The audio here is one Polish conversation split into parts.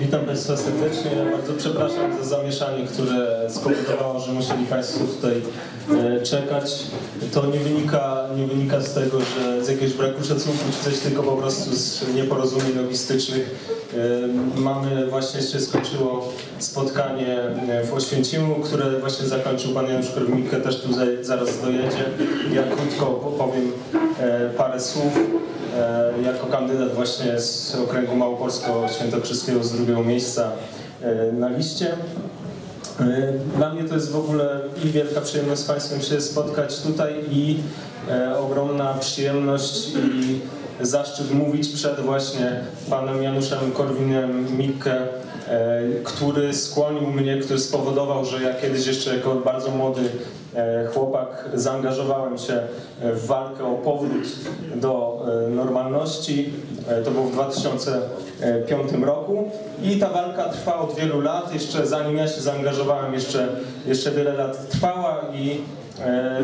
Witam Państwa serdecznie. Bardzo przepraszam za zamieszanie, które spowodowało, że musieli Państwo tutaj e, czekać. To nie wynika, nie wynika z tego, że z jakiegoś braku szacunku czy coś, tylko po prostu z nieporozumień logistycznych. E, Mamy właśnie się skończyło spotkanie e, w Oświęcimiu, które właśnie zakończył Pan Janusz Korwin-Mikke, też tutaj zaraz dojedzie. Ja krótko powiem parę słów jako kandydat właśnie z okręgu Małopolsko-Świętokrzyskiego z drugiego miejsca e, na liście. E, Dla mnie to jest w ogóle i wielka przyjemność z Państwem się spotkać tutaj i e, ogromna przyjemność i zaszczyt mówić przed właśnie Panem Januszem Korwinem-Mikke, który skłonił mnie, który spowodował, że ja kiedyś jeszcze jako bardzo młody e, chłopak zaangażowałem się w walkę o powrót do e, normalności. E, To było w 2005 roku i ta walka trwa od wielu lat. Jeszcze zanim ja się zaangażowałem, jeszcze, jeszcze wiele lat trwała i e,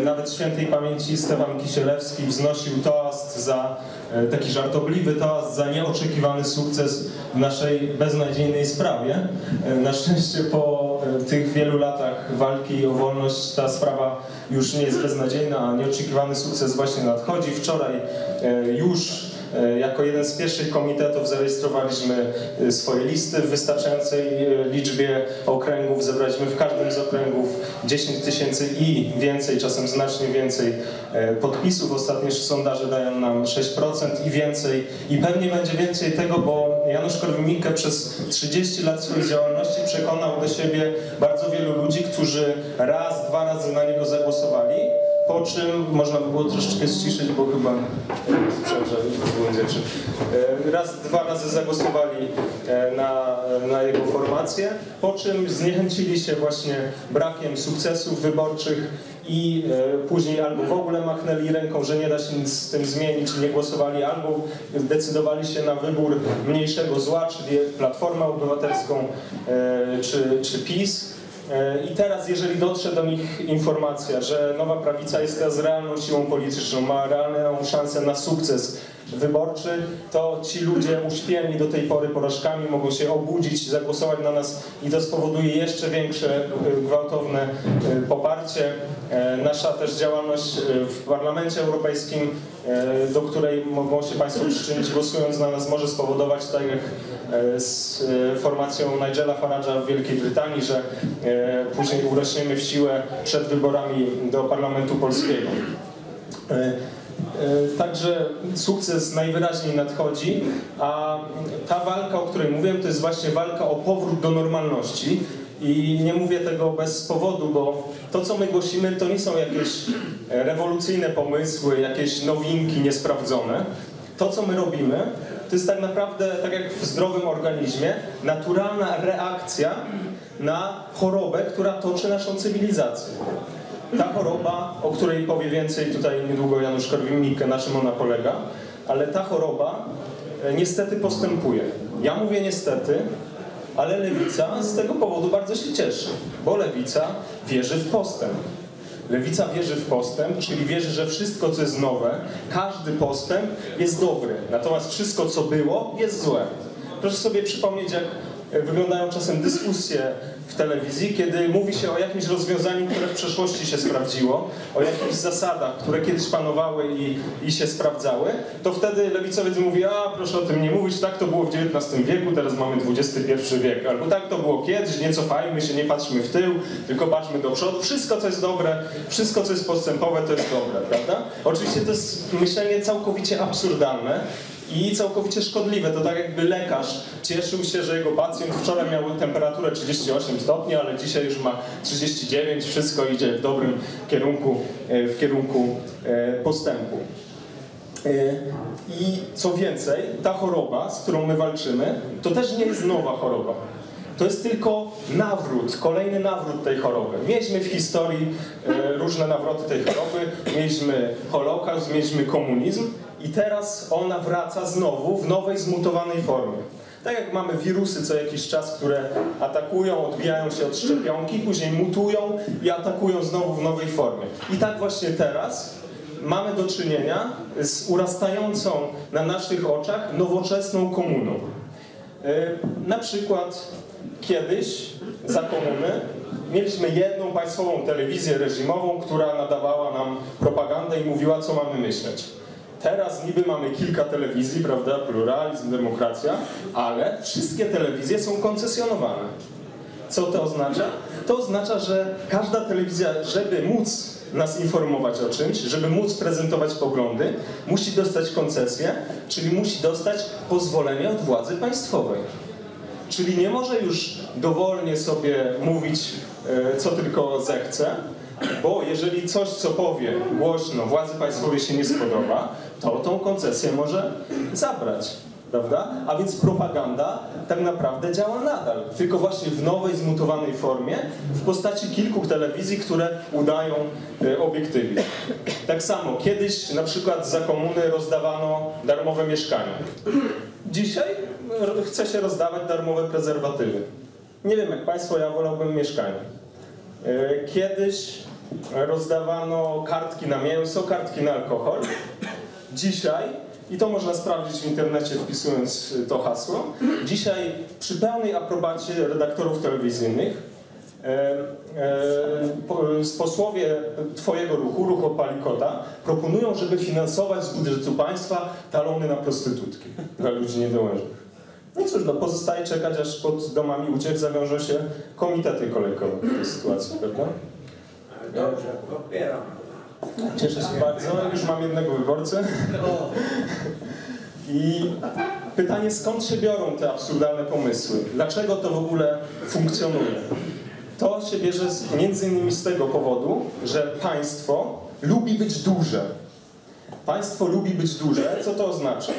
nawet świętej pamięci Stefan Kisielewski wznosił toast za e, taki żartobliwy toast za nieoczekiwany sukces w naszej beznadziejnej sprawie. E, Na szczęście po e, tych wielu latach walki o wolność ta sprawa już nie jest beznadziejna, a nieoczekiwany sukces właśnie nadchodzi. Wczoraj e, już e, jako jeden z pierwszych komitetów zarejestrowaliśmy e, swoje listy w wystarczającej e, liczbie okręgów. Zebraliśmy w każdym z okręgów 10 tysięcy i więcej, czasem znacznie więcej e, podpisów. Ostatnie sondaże dają nam 6% i więcej. I pewnie będzie więcej tego, bo Janusz Korwin-Mikke przez 30 lat swojej działalności przekonał do siebie bardzo wielu ludzi, którzy raz, dwa razy na niego zagłosowali. Po czym można by było troszeczkę ściszyć, bo chyba sprzęże błąd rzeczy. E, Raz, dwa razy zagłosowali e, na, na jego formację, po czym zniechęcili się właśnie brakiem sukcesów wyborczych i e, później albo w ogóle machnęli ręką, że nie da się nic z tym zmienić, nie głosowali, albo decydowali się na wybór mniejszego zła, czyli Platformę Obywatelską czy, czy PiS. E, I teraz, jeżeli dotrze do nich informacja, że Nowa Prawica jest teraz realną siłą polityczną, ma realną szansę na sukces wyborczy, to ci ludzie uśpieni do tej pory porażkami mogą się obudzić, zagłosować na nas i to spowoduje jeszcze większe e, gwałtowne e, poparcie. Nasza też działalność w Parlamencie Europejskim, do której mogą się Państwo przyczynić głosując na nas, może spowodować, tak jak z e, formacją Nigela Farage'a w Wielkiej Brytanii, że e, później urośniemy w siłę przed wyborami do Parlamentu Polskiego. E, e, Także sukces najwyraźniej nadchodzi, a ta walka, o której mówiłem, to jest właśnie walka o powrót do normalności. I nie mówię tego bez powodu, bo to, co my głosimy, to nie są jakieś rewolucyjne pomysły, jakieś nowinki niesprawdzone. To, co my robimy, to jest tak naprawdę, tak jak w zdrowym organizmie, naturalna reakcja na chorobę, która toczy naszą cywilizację. Ta choroba, o której powie więcej tutaj niedługo Janusz Korwin-Mikke, na czym ona polega, ale ta choroba e, niestety postępuje. Ja mówię niestety, ale lewica z tego powodu bardzo się cieszy, bo lewica wierzy w postęp. Lewica wierzy w postęp, czyli wierzy, że wszystko, co jest nowe, każdy postęp jest dobry, natomiast wszystko, co było, jest złe. Proszę sobie przypomnieć, jak wyglądają czasem dyskusje w telewizji, kiedy mówi się o jakimś rozwiązaniu, które w przeszłości się sprawdziło, o jakichś zasadach, które kiedyś panowały i, i się sprawdzały, to wtedy lewicowiec mówi, a proszę o tym nie mówić, tak to było w XIX wieku, teraz mamy XXI wiek, albo tak to było kiedyś, nie cofajmy się, nie patrzmy w tył, tylko patrzmy do przodu, wszystko co jest dobre, wszystko co jest postępowe to jest dobre, prawda? Oczywiście to jest myślenie całkowicie absurdalne, i całkowicie szkodliwe. To tak jakby lekarz cieszył się, że jego pacjent wczoraj miał temperaturę 38 stopni, ale dzisiaj już ma 39, wszystko idzie w dobrym kierunku, e, w kierunku e, postępu. E, I co więcej, ta choroba, z którą my walczymy, to też nie jest nowa choroba. To jest tylko nawrót, kolejny nawrót tej choroby. Mieliśmy w historii różne nawroty tej choroby, mieliśmy Holokaust, mieliśmy komunizm i teraz ona wraca znowu w nowej, zmutowanej formie. Tak jak mamy wirusy co jakiś czas, które atakują, odbijają się od szczepionki, później mutują i atakują znowu w nowej formie. I tak właśnie teraz mamy do czynienia z urastającą na naszych oczach nowoczesną komuną. Y, Na przykład kiedyś za komuny mieliśmy jedną państwową telewizję reżimową, która nadawała nam propagandę i mówiła, co mamy myśleć. Teraz niby mamy kilka telewizji, prawda, pluralizm, demokracja, ale wszystkie telewizje są koncesjonowane. Co to oznacza? To oznacza, że każda telewizja, żeby móc nas informować o czymś, żeby móc prezentować poglądy, musi dostać koncesję, czyli musi dostać pozwolenie od władzy państwowej. Czyli nie może już dowolnie sobie mówić, e, co tylko zechce, bo jeżeli coś, co powie głośno władzy państwowej się nie spodoba, to tą koncesję może zabrać. Prawda? A więc propaganda tak naprawdę działa nadal, tylko właśnie w nowej, zmutowanej formie, w postaci kilku telewizji, które udają e, obiektywizm. Tak samo, kiedyś na przykład za komuny rozdawano darmowe mieszkania. Dzisiaj e, chce się rozdawać darmowe prezerwatywy. Nie wiem jak Państwo, ja wolałbym mieszkanie. E, Kiedyś rozdawano kartki na mięso, kartki na alkohol. Dzisiaj, i to można sprawdzić w internecie wpisując y, to hasło, dzisiaj przy pełnej aprobacie redaktorów telewizyjnych po- posłowie Twojego ruchu, ruchu Palikota, proponują, żeby finansować z budżetu państwa talony na prostytutki dla ludzi niedołężnych. No cóż, no pozostaje czekać, aż pod domami uciek zawiążą się komitety kolejkowe w tej sytuacji, prawda? Dobrze, popieram. Cieszę się bardzo, już mam jednego wyborcę. I pytanie, skąd się biorą te absurdalne pomysły? Dlaczego to w ogóle funkcjonuje? To się bierze z, między innymi z tego powodu, że państwo lubi być duże. Państwo lubi być duże. Co to oznacza?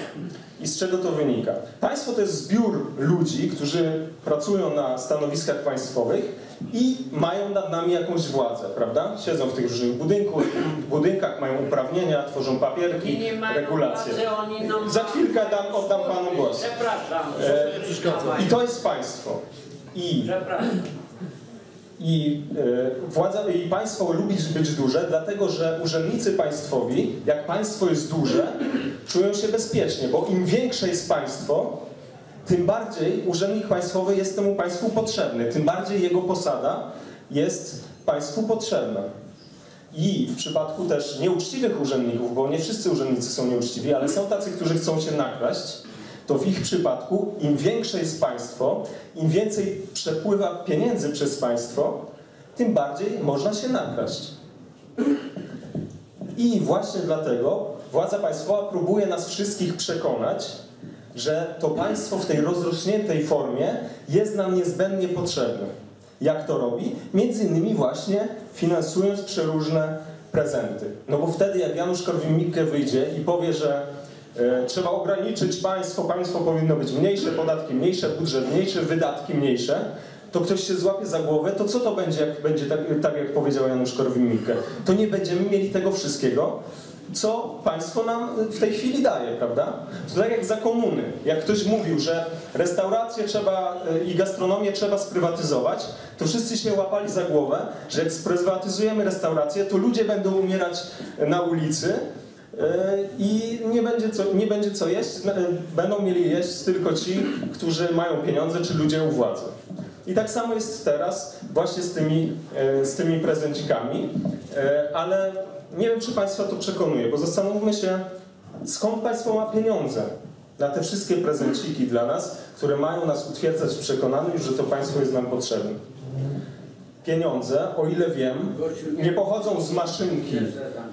I z czego to wynika? Państwo to jest zbiór ludzi, którzy pracują na stanowiskach państwowych i mają nad nami jakąś władzę, prawda? Siedzą w tych różnych budynku, budynkach, mają uprawnienia, tworzą papierki, I nie mają regulacje. władzy, oni nam... Za chwilkę dam, oddam panu głos. Przepraszam. E, I to jest państwo. I Przepraszam. I e, władza i państwo lubi być duże, dlatego że urzędnicy państwowi, jak państwo jest duże, czują się bezpiecznie, bo im większe jest państwo, tym bardziej urzędnik państwowy jest temu państwu potrzebny, tym bardziej jego posada jest państwu potrzebna. I w przypadku też nieuczciwych urzędników, bo nie wszyscy urzędnicy są nieuczciwi, ale są tacy, którzy chcą się nakraść, to w ich przypadku im większe jest państwo, im więcej przepływa pieniędzy przez państwo, tym bardziej można się nakraść. I właśnie dlatego władza państwowa próbuje nas wszystkich przekonać, że to państwo w tej rozrośniętej formie jest nam niezbędnie potrzebne. Jak to robi? Między innymi właśnie finansując przeróżne prezenty. No bo wtedy jak Janusz Korwin-Mikke wyjdzie i powie, że trzeba ograniczyć państwo, państwo powinno być mniejsze, podatki mniejsze, budżet mniejszy, wydatki mniejsze, to ktoś się złapie za głowę, to co to będzie, jak będzie tak, tak jak powiedział Janusz Korwin-Mikke? To nie będziemy mieli tego wszystkiego, co państwo nam w tej chwili daje, prawda? To tak jak za komuny. Jak ktoś mówił, że restauracje trzeba e, i gastronomię trzeba sprywatyzować, to wszyscy się łapali za głowę, że jak sprywatyzujemy restauracje, to ludzie będą umierać na ulicy e, i nie będzie co, nie będzie co jeść, e, będą mieli jeść tylko ci, którzy mają pieniądze, czy ludzie u władzy. I tak samo jest teraz właśnie z tymi, e, z tymi prezencikami, e, ale nie wiem, czy Państwa to przekonuje, bo zastanówmy się, skąd Państwo ma pieniądze na te wszystkie prezenciki dla nas, które mają nas utwierdzać w przekonaniu, że to państwo jest nam potrzebne. Pieniądze, o ile wiem, nie pochodzą z maszynki,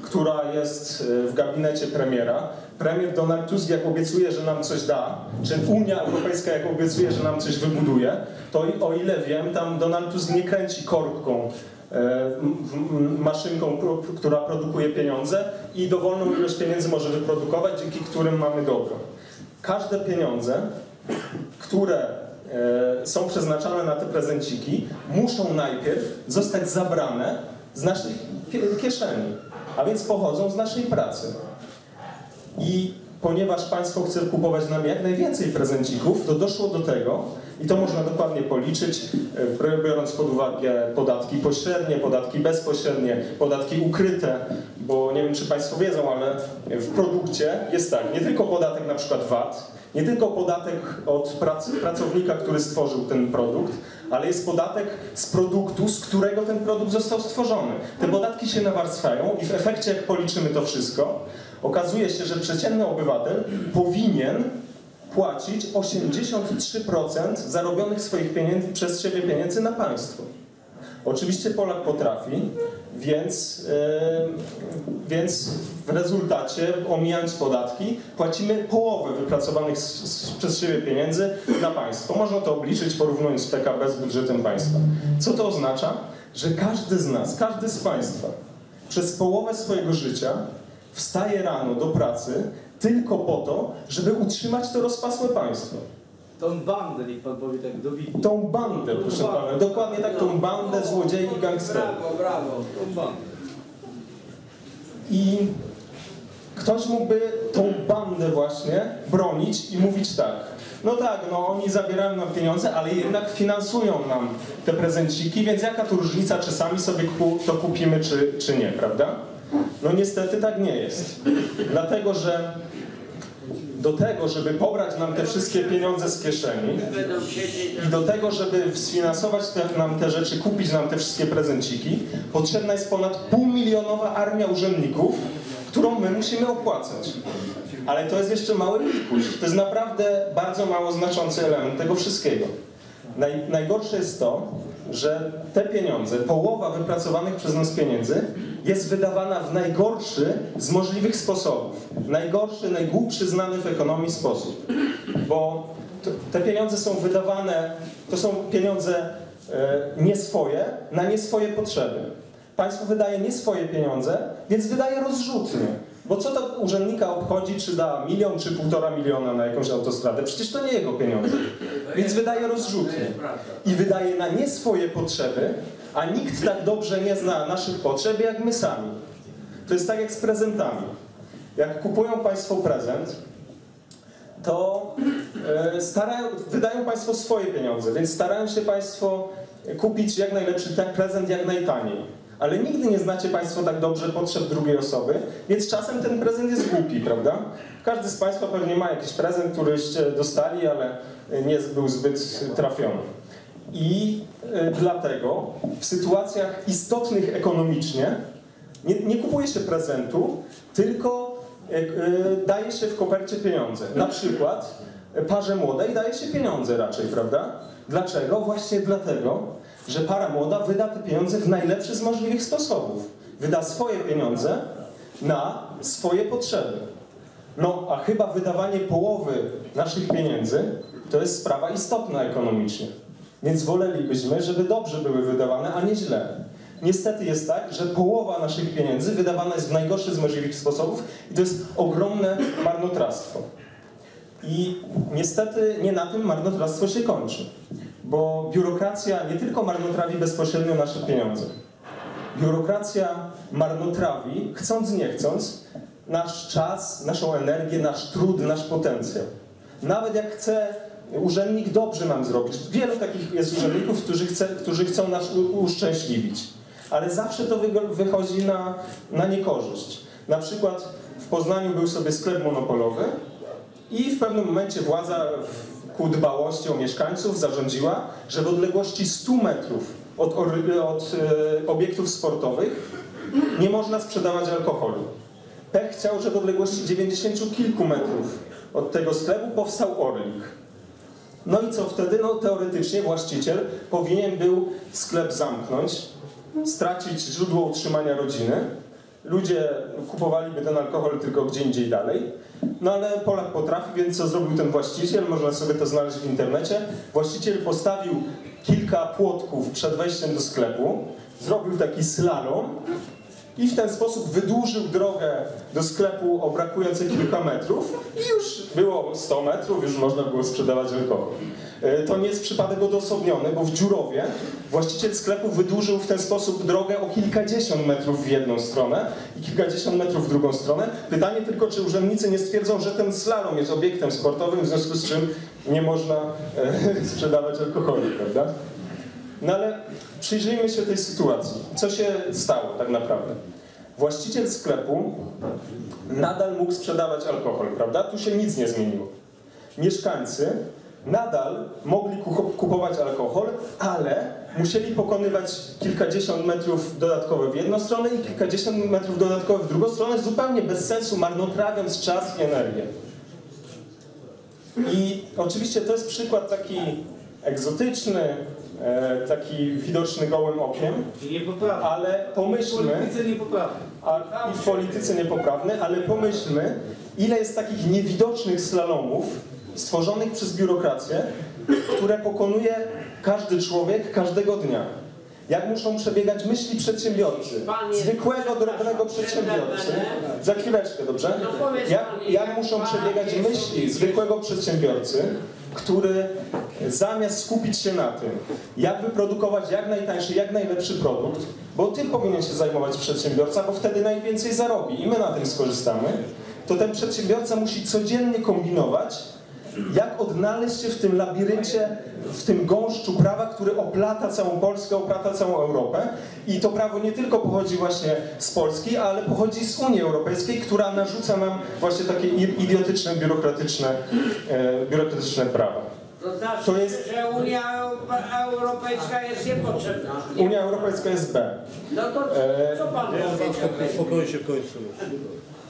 która jest e, w gabinecie premiera. Premier Donald Tusk jak obiecuje, że nam coś da, czy Unia Europejska jak obiecuje, że nam coś wybuduje, to o ile wiem, tam Donald Tusk nie kręci korbką m- maszynką, która produkuje pieniądze i dowolną ilość pieniędzy może wyprodukować, dzięki którym mamy dobro. Każde pieniądze, które są przeznaczane na te prezenciki, muszą najpierw zostać zabrane z naszych kie- kieszeni, a więc pochodzą z naszej pracy. I ponieważ państwo chce kupować nam jak najwięcej prezencików, to doszło do tego, I to można dokładnie policzyć, e, biorąc pod uwagę podatki pośrednie, podatki bezpośrednie, podatki ukryte, bo nie wiem, czy Państwo wiedzą, ale w produkcie jest tak, nie tylko podatek na przykład VAT, nie tylko podatek od pracy, pracownika, który stworzył ten produkt, ale jest podatek z produktu, z którego ten produkt został stworzony. Te podatki się nawarstwiają i w efekcie, jak policzymy to wszystko, okazuje się, że przeciętny obywatel powinien płacić 83% zarobionych swoich pieniędzy, przez siebie pieniędzy na państwo. Oczywiście Polak potrafi, więc, yy, więc w rezultacie, omijając podatki, płacimy połowę wypracowanych z, z, przez siebie pieniędzy na państwo. Można to obliczyć porównując PKB z budżetem państwa. Co to oznacza? Że każdy z nas, każdy z państwa przez połowę swojego życia wstaje rano do pracy tylko po to, żeby utrzymać to rozpasłe państwo. Tą bandę, niech pan powie tak dobitnie. Tą bandę, proszę pana, dokładnie tak, tą bandę złodziei i gangsterów. Brawo, brawo. Tą bandę. I ktoś mógłby tą bandę właśnie bronić i mówić tak. No tak, no oni zabierają nam pieniądze, ale jednak finansują nam te prezenciki, więc jaka tu różnica, czy sami sobie to kupimy, czy, czy nie, prawda? No niestety tak nie jest. Dlatego, że do tego, żeby pobrać nam te wszystkie pieniądze z kieszeni, i do tego, żeby sfinansować te, nam te rzeczy, kupić nam te wszystkie prezenciki, potrzebna jest ponad półmilionowa armia urzędników, którą my musimy opłacać. Ale to jest jeszcze mały pikuś. To jest naprawdę bardzo mało znaczący element tego wszystkiego. Naj, najgorsze jest to, że te pieniądze, połowa wypracowanych przez nas pieniędzy jest wydawana w najgorszy z możliwych sposobów. Najgorszy, najgłupszy znany w ekonomii sposób. Bo te pieniądze są wydawane, to są pieniądze e, nie swoje, na nie swoje potrzeby. Państwo wydaje nie swoje pieniądze, więc wydaje rozrzutnie. Bo co to urzędnika obchodzi, czy da milion, czy półtora miliona na jakąś autostradę? Przecież to nie jego pieniądze. Więc wydaje rozrzutnie. I wydaje na nie swoje potrzeby, a nikt tak dobrze nie zna naszych potrzeb, jak my sami. To jest tak jak z prezentami. Jak kupują Państwo prezent, to e, starają, wydają Państwo swoje pieniądze, więc starają się Państwo kupić jak najlepszy prezent jak najtaniej. Ale nigdy nie znacie Państwo tak dobrze potrzeb drugiej osoby, więc czasem ten prezent jest głupi, prawda? Każdy z Państwa pewnie ma jakiś prezent, któryście dostali, ale nie był zbyt trafiony. I e, dlatego w sytuacjach istotnych ekonomicznie nie, nie kupuje się prezentu, tylko e, e, daje się w kopercie pieniądze. Na przykład e, parze młodej daje się pieniądze raczej, prawda? Dlaczego? Właśnie dlatego, że para młoda wyda te pieniądze w najlepszy z możliwych sposobów. Wyda swoje pieniądze na swoje potrzeby. No, a chyba wydawanie połowy naszych pieniędzy to jest sprawa istotna ekonomicznie. Więc wolelibyśmy, żeby dobrze były wydawane, a nie źle. Niestety jest tak, że połowa naszych pieniędzy wydawana jest w najgorszy z możliwych sposobów i to jest ogromne marnotrawstwo. I niestety nie na tym marnotrawstwo się kończy, bo biurokracja nie tylko marnotrawi bezpośrednio nasze pieniądze. Biurokracja marnotrawi, chcąc nie chcąc, nasz czas, naszą energię, nasz trud, nasz potencjał. Nawet jak chce urzędnik dobrze nam zrobić. Wielu takich jest urzędników, którzy, chce, którzy chcą nas uszczęśliwić. Ale zawsze to wychodzi na, na niekorzyść. Na przykład w Poznaniu był sobie sklep monopolowy i w pewnym momencie władza ku dbałości o mieszkańców zarządziła, że w odległości 100 metrów od, od e, obiektów sportowych nie można sprzedawać alkoholu. Pech chciał, że w odległości 90 kilku metrów od tego sklepu powstał Orlik. No i co wtedy? No teoretycznie właściciel powinien był sklep zamknąć, stracić źródło utrzymania rodziny. Ludzie kupowaliby ten alkohol tylko gdzie indziej dalej. No ale Polak potrafi, więc co zrobił ten właściciel? Można sobie to znaleźć w internecie. Właściciel postawił kilka płotków przed wejściem do sklepu, zrobił taki slalom i w ten sposób wydłużył drogę do sklepu o brakujące kilka metrów i już było 100 metrów, już można było sprzedawać alkohol. E, To nie jest przypadek odosobniony, bo w Dziurowie właściciel sklepu wydłużył w ten sposób drogę o kilkadziesiąt metrów w jedną stronę i kilkadziesiąt metrów w drugą stronę. Pytanie tylko, czy urzędnicy nie stwierdzą, że ten slalom jest obiektem sportowym, w związku z czym nie można e, sprzedawać alkoholu, prawda? No ale przyjrzyjmy się tej sytuacji. Co się stało tak naprawdę? Właściciel sklepu nadal mógł sprzedawać alkohol, prawda? Tu się nic nie zmieniło. Mieszkańcy nadal mogli ku- kupować alkohol, ale musieli pokonywać kilkadziesiąt metrów dodatkowe w jedną stronę i kilkadziesiąt metrów dodatkowe w drugą stronę, zupełnie bez sensu, marnotrawiąc czas i energię. I oczywiście to jest przykład taki egzotyczny, taki widoczny gołym okiem, ale W pomyślmy, polityce niepoprawny. a, i w polityce niepoprawny, ale pomyślmy, ile jest takich niewidocznych slalomów stworzonych przez biurokrację, które pokonuje każdy człowiek każdego dnia. Jak muszą przebiegać myśli przedsiębiorcy, zwykłego, drobnego przedsiębiorcy. Za chwileczkę, dobrze? No Jak, jak muszą przebiegać myśli zwykłego przedsiębiorcy, który zamiast skupić się na tym, jak wyprodukować jak najtańszy, jak najlepszy produkt, bo tym powinien się zajmować przedsiębiorca, bo wtedy najwięcej zarobi i my na tym skorzystamy, to ten przedsiębiorca musi codziennie kombinować, jak odnaleźć się w tym labiryncie, w tym gąszczu prawa, który oplata całą Polskę, oplata całą Europę. I to prawo nie tylko pochodzi właśnie z Polski, ale pochodzi z Unii Europejskiej, która narzuca nam właśnie takie idiotyczne, biurokratyczne, e, biurokratyczne prawa. To znaczy, To jest- że Unia Europejska jest niepotrzebna. Unia Europejska jest B. No to E, co pan powiedział? Spokojnie się kończy.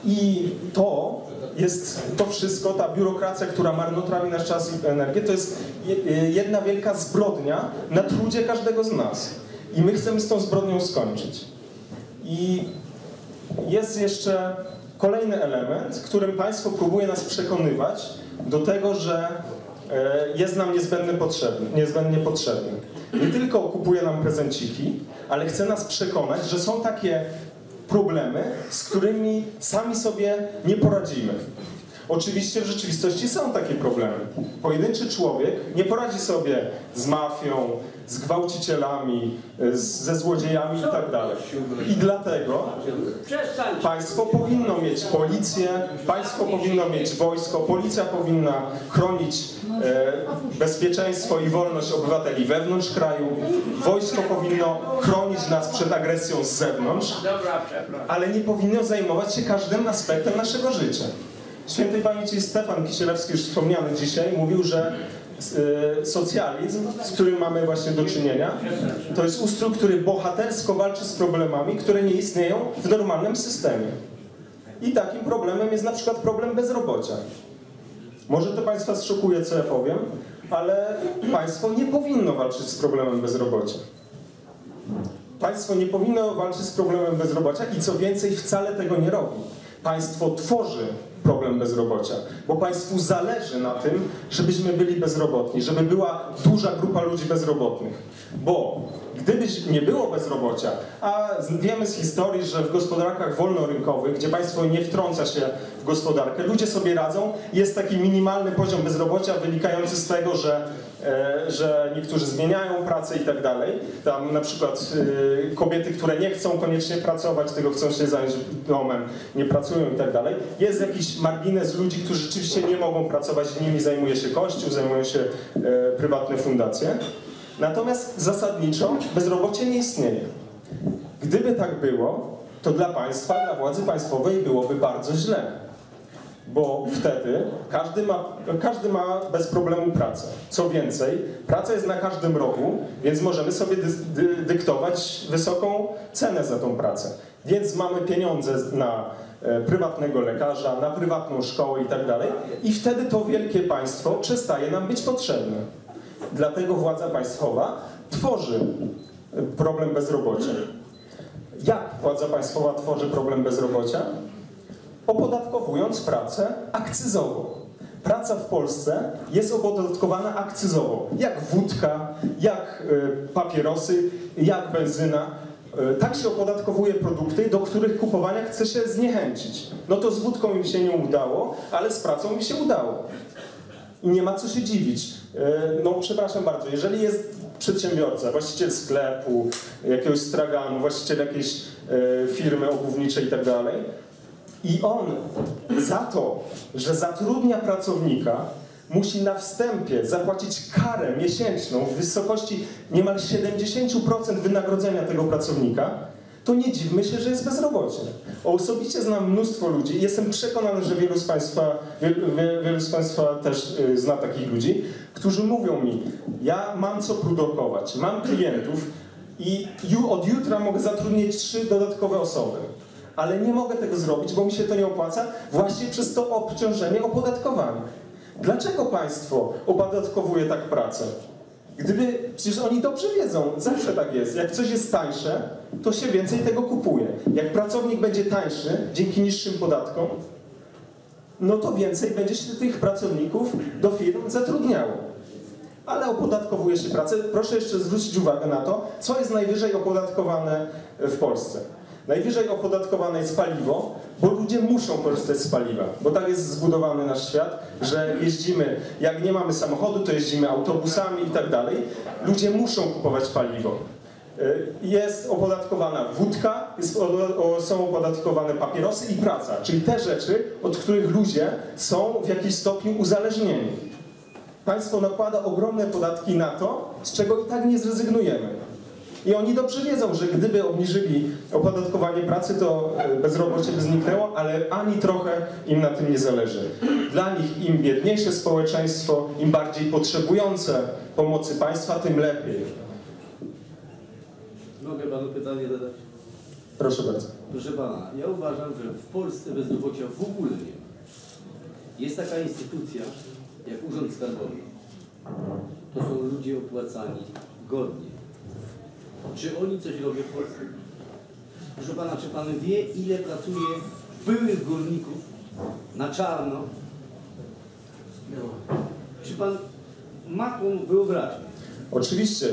I to jest to wszystko, ta biurokracja, która marnotrawi nasz czas i energię, to jest je- jedna wielka zbrodnia na trudzie każdego z nas. I my chcemy z tą zbrodnią skończyć. I jest jeszcze kolejny element, którym państwo próbuje nas przekonywać do tego, że e, jest nam niezbędny potrzebny, niezbędnie potrzebny. Nie tylko kupuje nam prezenciki, ale chce nas przekonać, że są takie problemy, z którymi sami sobie nie poradzimy. Oczywiście w rzeczywistości są takie problemy. Pojedynczy człowiek nie poradzi sobie z mafią, z gwałcicielami, ze złodziejami i tak dalej. I dlatego. Państwo powinno mieć policję, państwo powinno mieć wojsko, policja powinna chronić e, bezpieczeństwo i wolność obywateli wewnątrz kraju, wojsko powinno chronić nas przed agresją z zewnątrz, ale nie powinno zajmować się każdym aspektem naszego życia. Świętej pamięci Stefan Kisielewski, już wspomniany dzisiaj, mówił, że e, socjalizm, z którym mamy właśnie do czynienia, to jest ustrój, który bohatersko walczy z problemami, które nie istnieją w normalnym systemie. I takim problemem jest na przykład problem bezrobocia. Może to Państwa zszokuje, co ja powiem, ale państwo nie powinno walczyć z problemem bezrobocia. Państwo nie powinno walczyć z problemem bezrobocia i co więcej, wcale tego nie robi. Państwo tworzy problem bezrobocia, bo państwu zależy na tym, żebyśmy byli bezrobotni, żeby była duża grupa ludzi bezrobotnych. Bo gdyby nie było bezrobocia, a wiemy z historii, że w gospodarkach wolnorynkowych, gdzie państwo nie wtrąca się w gospodarkę, ludzie sobie radzą, jest taki minimalny poziom bezrobocia wynikający z tego, że e, że niektórzy zmieniają pracę i tak dalej. Tam na przykład e, kobiety, które nie chcą koniecznie pracować, tylko chcą się zająć domem, nie pracują i tak dalej. Jest jakiś margines ludzi, którzy rzeczywiście nie mogą pracować, nimi zajmuje się kościół, zajmują się e, prywatne fundacje. Natomiast zasadniczo bezrobocie nie istnieje. Gdyby tak było, to dla państwa, dla władzy państwowej byłoby bardzo źle bo wtedy każdy ma, każdy ma bez problemu pracę. Co więcej, praca jest na każdym rogu, więc możemy sobie dy, dy, dyktować wysoką cenę za tą pracę. Więc mamy pieniądze na e, prywatnego lekarza, na prywatną szkołę i tak dalej i wtedy to wielkie państwo przestaje nam być potrzebne. Dlatego władza państwowa tworzy e, problem bezrobocia. Jak władza państwowa tworzy problem bezrobocia? opodatkowując pracę akcyzowo. Praca w Polsce jest opodatkowana akcyzowo, jak wódka, jak y, papierosy, jak benzyna. E, Tak się opodatkowuje produkty, do których kupowania chce się zniechęcić. No to z wódką im się nie udało, ale z pracą mi się udało. I nie ma co się dziwić. E, No przepraszam bardzo, jeżeli jest przedsiębiorca, właściciel sklepu, jakiegoś straganu, właściciel jakiejś e, firmy obuwniczej i tak i on za to, że zatrudnia pracownika, musi na wstępie zapłacić karę miesięczną w wysokości niemal 70% wynagrodzenia tego pracownika, to nie dziwmy się, że jest bezrobocie. Osobiście znam mnóstwo ludzi jestem przekonany, że wielu z Państwa, wielu, wie- wielu z Państwa też y, zna takich ludzi, którzy mówią mi, ja mam co produkować, mam klientów i ju, od jutra mogę zatrudnić trzy dodatkowe osoby. Ale nie mogę tego zrobić, bo mi się to nie opłaca właśnie przez to obciążenie opodatkowania. Dlaczego państwo opodatkowuje tak pracę? Gdyby, przecież oni dobrze wiedzą, zawsze tak jest. Jak coś jest tańsze, to się więcej tego kupuje. Jak pracownik będzie tańszy dzięki niższym podatkom, no to więcej będzie się tych pracowników do firm zatrudniało. Ale opodatkowuje się pracę. Proszę jeszcze zwrócić uwagę na to, co jest najwyżej opodatkowane w Polsce. Najwyżej opodatkowane jest paliwo, bo ludzie muszą korzystać z paliwa, bo tak jest zbudowany nasz świat, że jeździmy, jak nie mamy samochodu, to jeździmy autobusami i tak dalej. Ludzie muszą kupować paliwo. Y, Jest opodatkowana wódka, jest, o, są opodatkowane papierosy i praca, czyli te rzeczy, od których ludzie są w jakimś stopniu uzależnieni. Państwo nakłada ogromne podatki na to, z czego i tak nie zrezygnujemy. I oni dobrze wiedzą, że gdyby obniżyli opodatkowanie pracy, to e, bezrobocie by zniknęło, ale ani trochę im na tym nie zależy. Dla nich im biedniejsze społeczeństwo, im bardziej potrzebujące pomocy państwa, tym lepiej. Mogę panu pytanie zadać? Proszę bardzo. Proszę pana, ja uważam, że w Polsce bezrobocia w ogóle nie ma. Jest taka instytucja jak Urząd Skarbowy. To są ludzie opłacani godnie. Czy oni coś robią w Polsce? Proszę pana, czy pan wie, ile pracuje byłych górników na czarno? Czy pan ma tą wyobraźnię? Oczywiście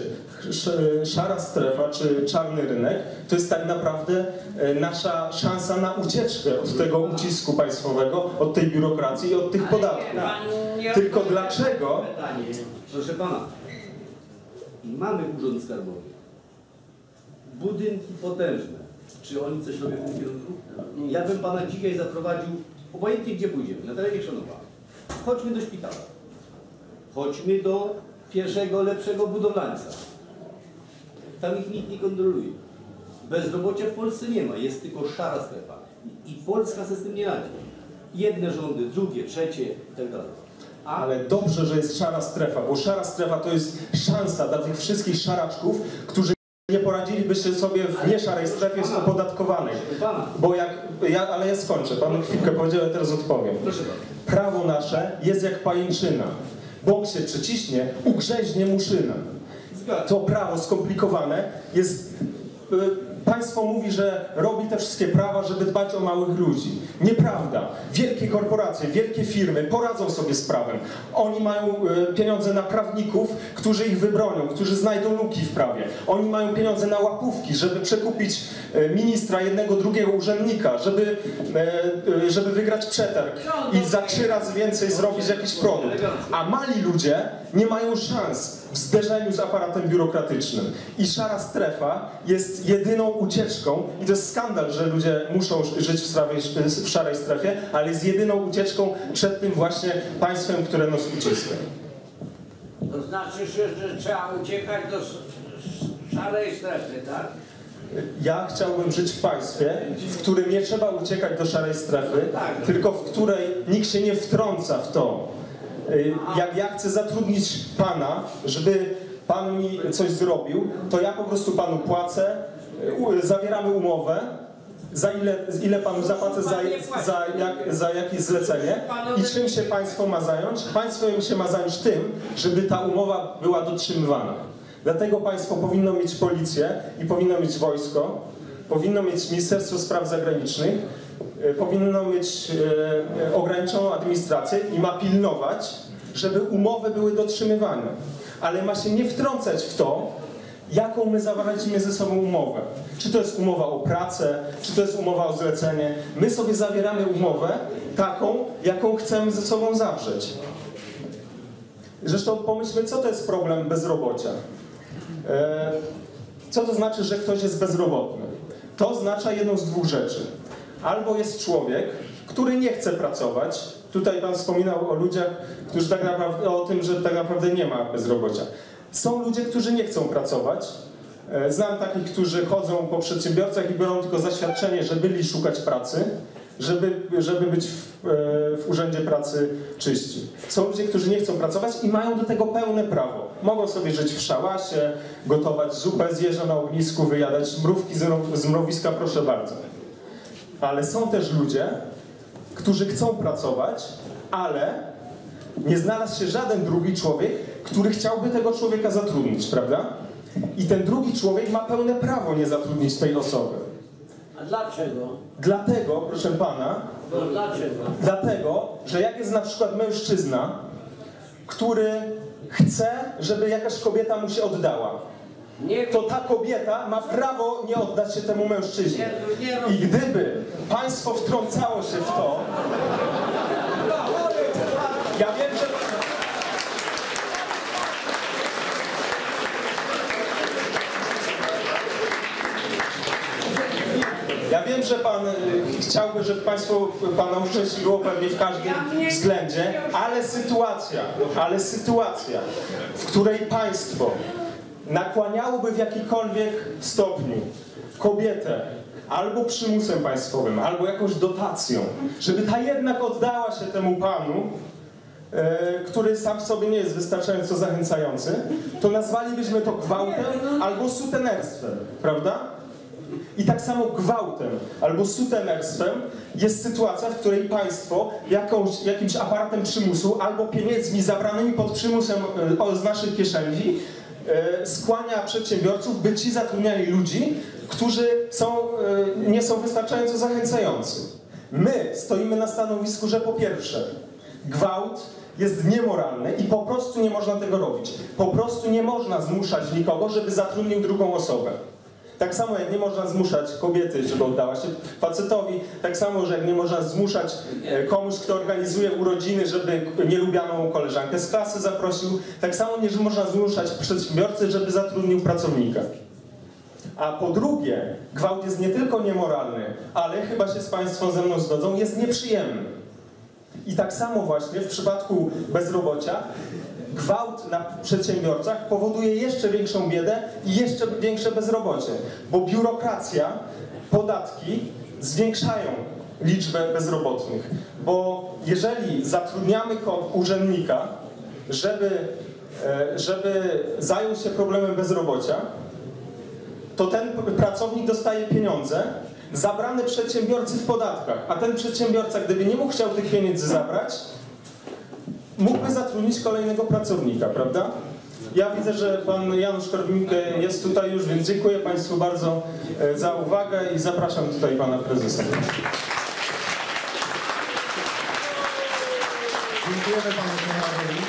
sz- szara strefa czy czarny rynek to jest tak naprawdę e, nasza szansa na ucieczkę od tego ucisku państwowego, od tej biurokracji i od tych podatków. Tylko dlaczego Pytanie. Proszę pana, mamy urząd skarbowy. Budynki potężne. Czy oni coś robią w tym kierunku? Ja bym pana dzisiaj zaprowadził, obojętnie gdzie pójdziemy, na terenie Chrzanowa. Chodźmy do szpitala. Chodźmy do pierwszego, lepszego budowlańca. Tam ich nikt nie kontroluje. Bezrobocia w Polsce nie ma, jest tylko szara strefa. I Polska sobie z tym nie radzi. Jedne rządy, drugie, trzecie i tak Ale dobrze, że jest szara strefa, bo szara strefa to jest szansa dla tych wszystkich szaraczków, którzy nie poradziliby się sobie w nieszarej strefie opodatkowanej. Bo jak, ja, ale ja skończę, pan chwilkę powiedział, ja teraz odpowiem. Prawo nasze jest jak pajęczyna. Bóg się przyciśnie, ugrzęźnie muszyna. To prawo skomplikowane jest... y, Państwo mówi, że robi te wszystkie prawa, żeby dbać o małych ludzi. Nieprawda. Wielkie korporacje, wielkie firmy poradzą sobie z prawem. Oni mają y, pieniądze na prawników, którzy ich wybronią, którzy znajdą luki w prawie. Oni mają pieniądze na łapówki, żeby przekupić y, ministra, jednego, drugiego urzędnika, żeby, y, żeby wygrać przetarg i za trzy razy więcej zrobić jakiś produkt. A mali ludzie nie mają szans w zderzeniu z aparatem biurokratycznym. I szara strefa jest jedyną ucieczką, i to jest skandal, że ludzie muszą żyć w, w szarej strefie, ale jest jedyną ucieczką przed tym właśnie państwem, które nas uciska. To znaczy, że, że trzeba uciekać do sz- sz- szarej strefy, tak? Ja chciałbym żyć w państwie, w którym nie trzeba uciekać do szarej strefy, Tak. tylko w której nikt się nie wtrąca w to. Y, Jak ja chcę zatrudnić pana, żeby pan mi coś zrobił, to ja po prostu panu płacę, y, zawieramy umowę, za ile, ile panu zapłacę za, za, jak, za jakieś zlecenie i czym się państwo ma zająć? Państwo się ma zająć tym, żeby ta umowa była dotrzymywana. Dlatego państwo powinno mieć policję i powinno mieć wojsko, powinno mieć Ministerstwo Spraw Zagranicznych, powinno mieć e, e, ograniczoną administrację i ma pilnować, żeby umowy były dotrzymywane. Ale ma się nie wtrącać w to, jaką my zawadzimy ze sobą umowę. Czy to jest umowa o pracę, czy to jest umowa o zlecenie. My sobie zawieramy umowę taką, jaką chcemy ze sobą zawrzeć. Zresztą pomyślmy, co to jest problem bezrobocia. E, Co to znaczy, że ktoś jest bezrobotny? To oznacza jedną z dwóch rzeczy. Albo jest człowiek, który nie chce pracować. Tutaj Pan wspominał o ludziach, którzy tak naprawdę, o tym, że tak naprawdę nie ma bezrobocia. Są ludzie, którzy nie chcą pracować. E, Znam takich, którzy chodzą po przedsiębiorcach i biorą tylko zaświadczenie, że byli szukać pracy, żeby, żeby być w, e, w urzędzie pracy czyści. Są ludzie, którzy nie chcą pracować i mają do tego pełne prawo. Mogą sobie żyć w szałasie, gotować zupę z jeża na ognisku, wyjadać mrówki z mrow- z mrowiska, proszę bardzo. Ale są też ludzie, którzy chcą pracować, ale nie znalazł się żaden drugi człowiek, który chciałby tego człowieka zatrudnić, prawda? I ten drugi człowiek ma pełne prawo nie zatrudnić tej osoby. A dlaczego? Dlatego, proszę pana, No dlaczego? dlatego, że jak jest na przykład mężczyzna, który chce, żeby jakaś kobieta mu się oddała, to ta kobieta ma prawo nie oddać się temu mężczyźnie. nie, nie I gdyby państwo wtrącało się w to, ja wiem, że... Ja wiem, że pan y, chciałby, żeby państwo pana uczęśliwiło pewnie w każdym względzie, ale sytuacja, ale sytuacja, w której państwo nakłaniałoby w jakikolwiek stopniu kobietę albo przymusem państwowym, albo jakąś dotacją, żeby ta jednak oddała się temu panu, e, który sam w sobie nie jest wystarczająco zachęcający, to nazwalibyśmy to gwałtem albo sutenerstwem, prawda? I tak samo gwałtem albo sutenerstwem jest sytuacja, w której państwo jakąś, jakimś aparatem przymusu albo pieniędzmi zabranymi pod przymusem e, z naszych kieszeni skłania przedsiębiorców, by ci zatrudniali ludzi, którzy są, e, nie są wystarczająco zachęcający. My stoimy na stanowisku, że po pierwsze, gwałt jest niemoralny i po prostu nie można tego robić. Po prostu nie można zmuszać nikogo, żeby zatrudnił drugą osobę. Tak samo jak nie można zmuszać kobiety, żeby oddała się facetowi, tak samo, że jak nie można zmuszać e, komuś, kto organizuje urodziny, żeby nielubianą koleżankę z klasy zaprosił, tak samo nie można zmuszać przedsiębiorcy, żeby zatrudnił pracownika. A po drugie, gwałt jest nie tylko niemoralny, ale chyba się z Państwem ze mną zgodzą, jest nieprzyjemny. I tak samo właśnie w przypadku bezrobocia gwałt na przedsiębiorcach powoduje jeszcze większą biedę i jeszcze większe bezrobocie, bo biurokracja, podatki zwiększają liczbę bezrobotnych. Bo jeżeli zatrudniamy urzędnika, żeby, e, żeby zajął się problemem bezrobocia, to ten pracownik dostaje pieniądze zabrane przedsiębiorcy w podatkach, a ten przedsiębiorca, gdyby nie mógł chciał tych pieniędzy zabrać, mógłby zatrudnić kolejnego pracownika, prawda? Ja widzę, że pan Janusz Korwin jest tutaj już, więc dziękuję Państwu bardzo e, za uwagę i zapraszam tutaj pana prezesa. Dziękujemy panu dla